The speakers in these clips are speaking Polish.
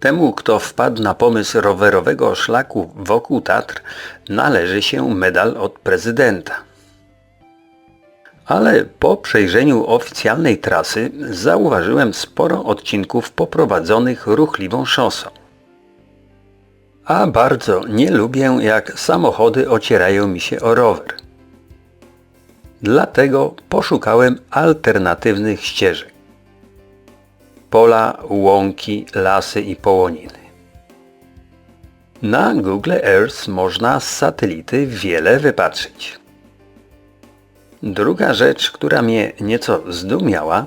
Temu, kto wpadł na pomysł rowerowego szlaku wokół Tatr, należy się medal od prezydenta. Ale po przejrzeniu oficjalnej trasy zauważyłem sporo odcinków poprowadzonych ruchliwą szosą. A bardzo nie lubię, jak samochody ocierają mi się o rower. Dlatego poszukałem alternatywnych ścieżek. Pola, łąki, lasy i połoniny. Na Google Earth można z satelity wiele wypatrzyć. Druga rzecz, która mnie nieco zdumiała,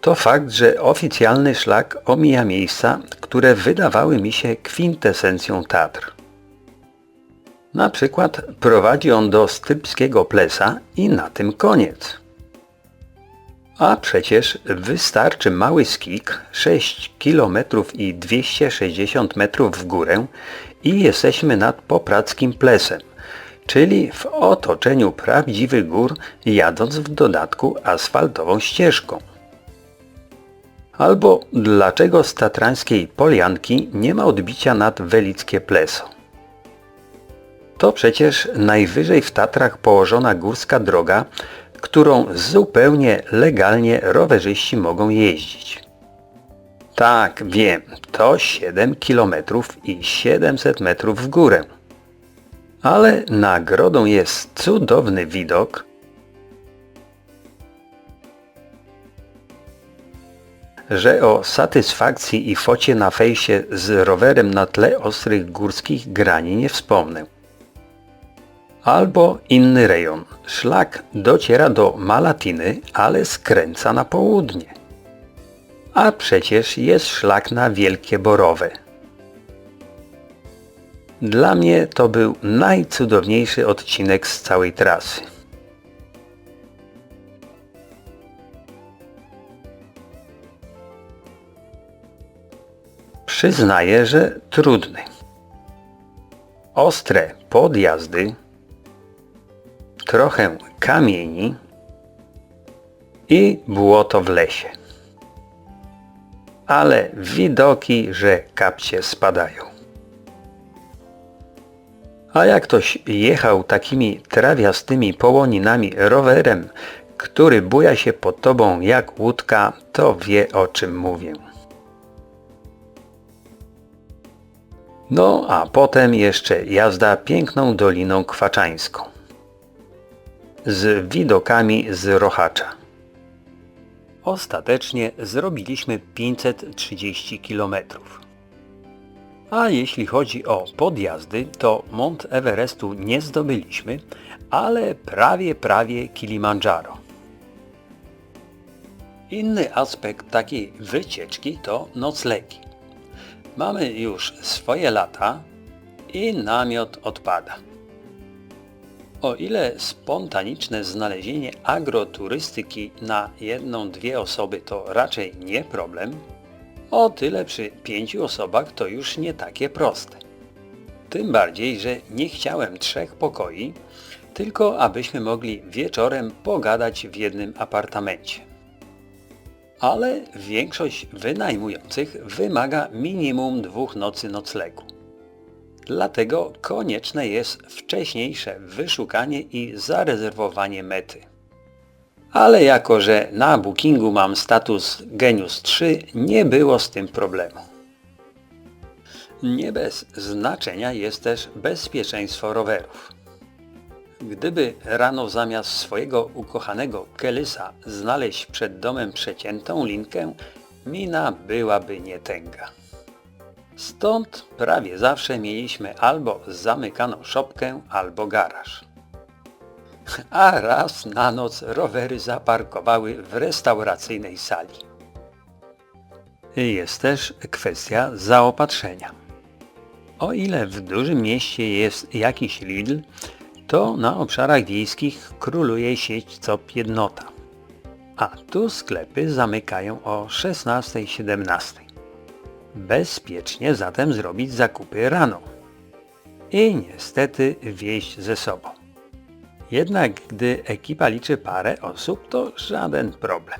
to fakt, że oficjalny szlak omija miejsca, które wydawały mi się kwintesencją Tatr. Na przykład prowadzi on do Stypskiego Plesa i na tym koniec. A przecież wystarczy mały skik 6 km i 260 metrów w górę i jesteśmy nad Poprackim Plesem, czyli w otoczeniu prawdziwych gór jadąc w dodatku asfaltową ścieżką. Albo dlaczego z tatrańskiej Polianki nie ma odbicia nad Welickie Pleso? To przecież najwyżej w Tatrach położona górska droga, którą zupełnie legalnie rowerzyści mogą jeździć. Tak, wiem, to 7 km i 700 metrów w górę. Ale nagrodą jest cudowny widok, że o satysfakcji i focie na fejsie z rowerem na tle ostrych górskich grani nie wspomnę. Albo inny rejon. Szlak dociera do Malatiny, ale skręca na południe. A przecież jest szlak na Wielkie Borowe. Dla mnie to był najcudowniejszy odcinek z całej trasy. Przyznaję, że trudny. Ostre podjazdy, trochę kamieni i błoto w lesie. Ale widoki, że kapcie spadają. A jak ktoś jechał takimi trawiastymi połoninami rowerem, który buja się pod tobą jak łódka, to wie o czym mówię. No a potem jeszcze jazda piękną Doliną Kwaczańską. Z widokami z Rochacza. Ostatecznie zrobiliśmy 530 km. A jeśli chodzi o podjazdy, to Mont Everestu nie zdobyliśmy, ale prawie, prawie Kilimandżaro. Inny aspekt takiej wycieczki to noclegi. Mamy już swoje lata i namiot odpada. O ile spontaniczne znalezienie agroturystyki na jedną, dwie osoby to raczej nie problem, o tyle przy pięciu osobach to już nie takie proste. Tym bardziej, że nie chciałem trzech pokoi, tylko abyśmy mogli wieczorem pogadać w jednym apartamencie ale większość wynajmujących wymaga minimum dwóch nocy noclegu. Dlatego konieczne jest wcześniejsze wyszukanie i zarezerwowanie mety. Ale jako, że na bookingu mam status Genius 3, nie było z tym problemu. Nie bez znaczenia jest też bezpieczeństwo rowerów. Gdyby rano zamiast swojego ukochanego Kelysa znaleźć przed domem przeciętą linkę, mina byłaby nietęga. Stąd prawie zawsze mieliśmy albo zamykaną szopkę, albo garaż. A raz na noc rowery zaparkowały w restauracyjnej sali. Jest też kwestia zaopatrzenia. O ile w dużym mieście jest jakiś Lidl, to na obszarach wiejskich króluje sieć COP jednota. A tu sklepy zamykają o 16-17. Bezpiecznie zatem zrobić zakupy rano. I niestety wieść ze sobą. Jednak gdy ekipa liczy parę osób, to żaden problem.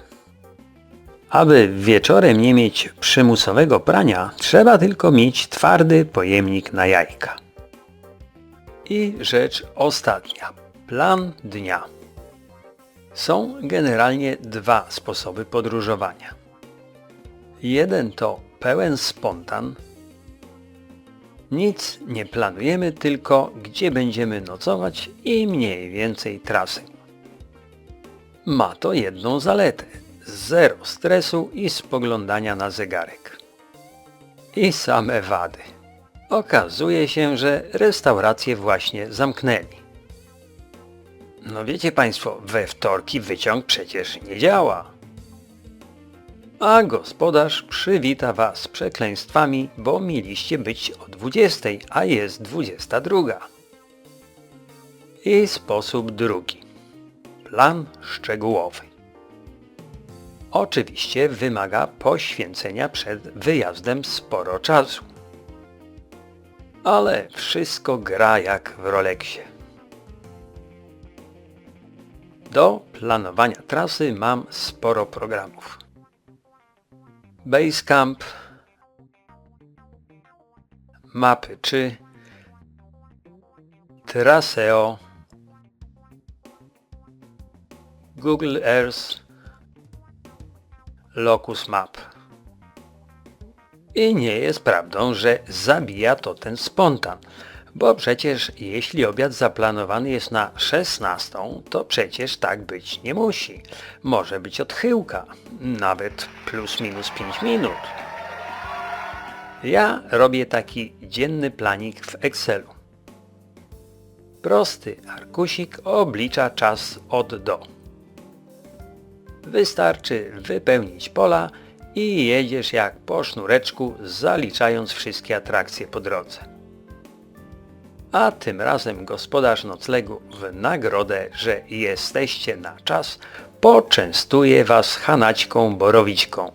Aby wieczorem nie mieć przymusowego prania, trzeba tylko mieć twardy pojemnik na jajka. I rzecz ostatnia. Plan dnia. Są generalnie dwa sposoby podróżowania. Jeden to pełen spontan. Nic nie planujemy, tylko gdzie będziemy nocować i mniej więcej trasy. Ma to jedną zaletę. Zero stresu i spoglądania na zegarek. I same wady. Okazuje się, że restauracje właśnie zamknęli. No wiecie Państwo, we wtorki wyciąg przecież nie działa. A gospodarz przywita Was przekleństwami, bo mieliście być o 20, a jest 22. I sposób drugi. Plan szczegółowy. Oczywiście wymaga poświęcenia przed wyjazdem sporo czasu. Ale wszystko gra jak w Rolexie. Do planowania trasy mam sporo programów. Basecamp, mapy czy Traseo, Google Earth, Locus Map. I nie jest prawdą, że zabija to ten spontan, bo przecież jeśli obiad zaplanowany jest na 16, to przecież tak być nie musi. Może być odchyłka, nawet plus minus 5 minut. Ja robię taki dzienny planik w Excelu. Prosty arkusik oblicza czas od do. Wystarczy wypełnić pola i jedziesz jak po sznureczku, zaliczając wszystkie atrakcje po drodze. A tym razem gospodarz noclegu w nagrodę, że jesteście na czas, poczęstuje Was chanaćką borowiczką.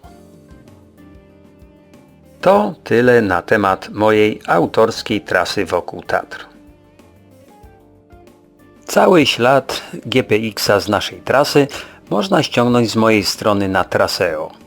To tyle na temat mojej autorskiej trasy wokół Tatr. Cały ślad GPX-a z naszej trasy można ściągnąć z mojej strony na Traseo.